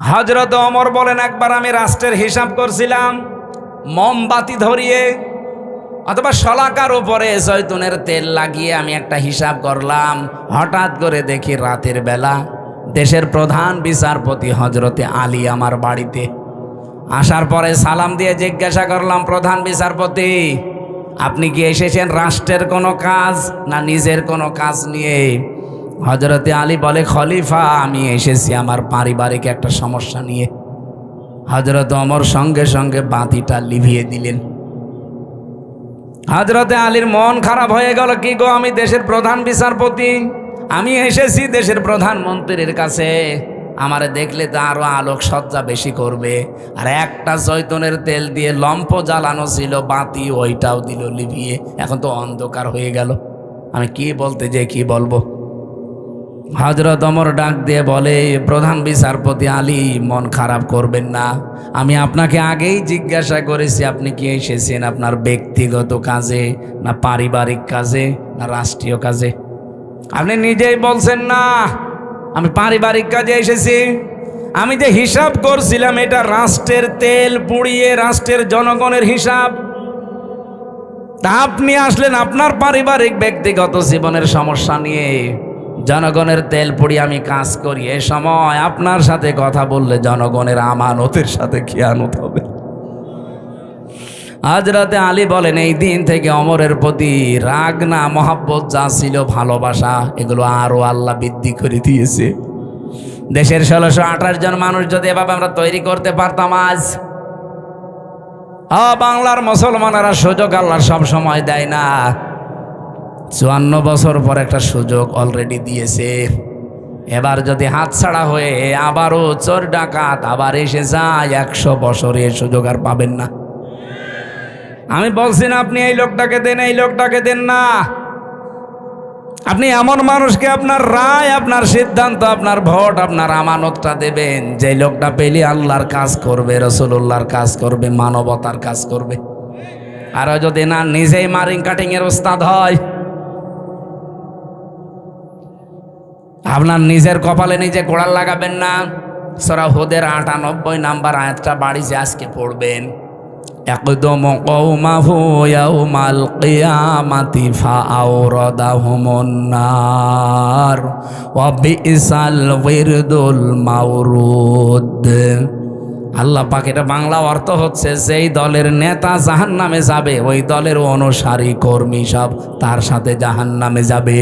হজরত অমর বলেন, একবার আমি রাষ্ট্রের হিসাব করছিলাম, মোমবাতি ধরিয়ে অথবা শলাকার উপরে জৈতুনের তেল লাগিয়ে আমি একটা হিসাব করলাম। হঠাৎ করে দেখি রাতের বেলা দেশের প্রধান বিচারপতি হজরতে আলী আমার বাড়িতে। আসার পরে সালাম দিয়ে জিজ্ঞাসা করলাম, প্রধান বিচারপতি, আপনি কি এসেছেন রাষ্ট্রের কোনো কাজ না নিজের কোনো কাজ নিয়ে? হজরতে আলী বলে, খলিফা, আমি এসেছি আমার পারিবারিক একটা সমস্যা নিয়ে। হজরত অমর সঙ্গে সঙ্গে বাতিটা লিভিয়ে দিলেন। হজরতে আলীর মন খারাপ হয়ে গেল, কি গো, আমি দেশের প্রধান বিচারপতি। আমি এসেছি দেশের প্রধানমন্ত্রীর কাছে। আমারে দেখলে তো আরও আলোক সজ্জা বেশি করবে। আর একটা জৈতনের তেল দিয়ে লম্প জ্বালানো ছিল, বাতি ওইটাও দিল লিভিয়ে। এখন তো অন্ধকার হয়ে গেল। আমি কি বলতে যে কি বলব? হজরত অমর ডাক দিয়ে বলে, প্রধান বিচারপতি আলী, মন খারাপ করবেন না। আমি আপনাকে আগেই জিজ্ঞাসা করেছি, আপনি কি এসেছেন আপনার ব্যক্তিগত কাজে, না পারিবারিক কাজে, না রাষ্ট্রীয় কাজে? আপনি নিজেই বলছেন, না, আমি পারিবারিক কাজে এসেছি। আমি যে হিসাব করছিলাম, এটা রাষ্ট্রের তেল পুড়িয়ে রাষ্ট্রের জনগণের হিসাব। তা আপনি আসলেন আপনার পারিবারিক ব্যক্তিগত জীবনের সমস্যা নিয়ে। জনগণের তেল পুড়ি আমি কাজ করি, এ সময় আপনার সাথে কথা বললে জনগণের আমানতের সাথে খেয়ানত হবে। আজ রাতে আলী বলেন, এই দিন থেকে অমরের প্রতি রাগ না, মহাব্বত যা ছিল ভালোবাসা, এগুলো আরও আল্লাহ বৃদ্ধি করে দিয়েছে। দেশের ষোলোশো আঠাশ জন মানুষ যদি এভাবে আমরা তৈরি করতে পারতাম আজ বাংলার মুসলমানেরা সুযোগ আল্লাহ সব সময় দেয় না। চুয়ান্ন বছর পর একটা সুযোগ অলরেডি দিয়েছে। এবার যদি হাতছাড়া হয়ে আবারও চোর ডাকাত আবার এসে যায়, একশো বছরে সুযোগ আর পাবেন না। আমি বলছি না, আপনি এই লোকটাকে দেন, এই লোকটাকে দেন না। আপনি এমন মানুষকে আপনার রায়, আপনার সিদ্ধান্ত, আপনার ভোট, আপনার আমানতটা দেবেন। যে লোকটা পেলে আল্লাহর কাজ করবে রসুল্লাহর কাজ করবে, মানবতার কাজ করবে। আর যদি না, নিজেই মারিং কাটিং এর ওস্তাদ হয়। আপনার নিজের কপালে নিজে কোড়াল লাগাবেন না। সরা হোদের আটানব্বই নাম্বার আয়াতটা বাড়িতে আজকে পড়বেন। একদম আল্লাহ পাক বাংলা অর্থ হচ্ছে যেই দলের নেতা জাহান নামে যাবে, ওই দলের অনুসারী কর্মী সব তার সাথে জাহান নামে যাবে।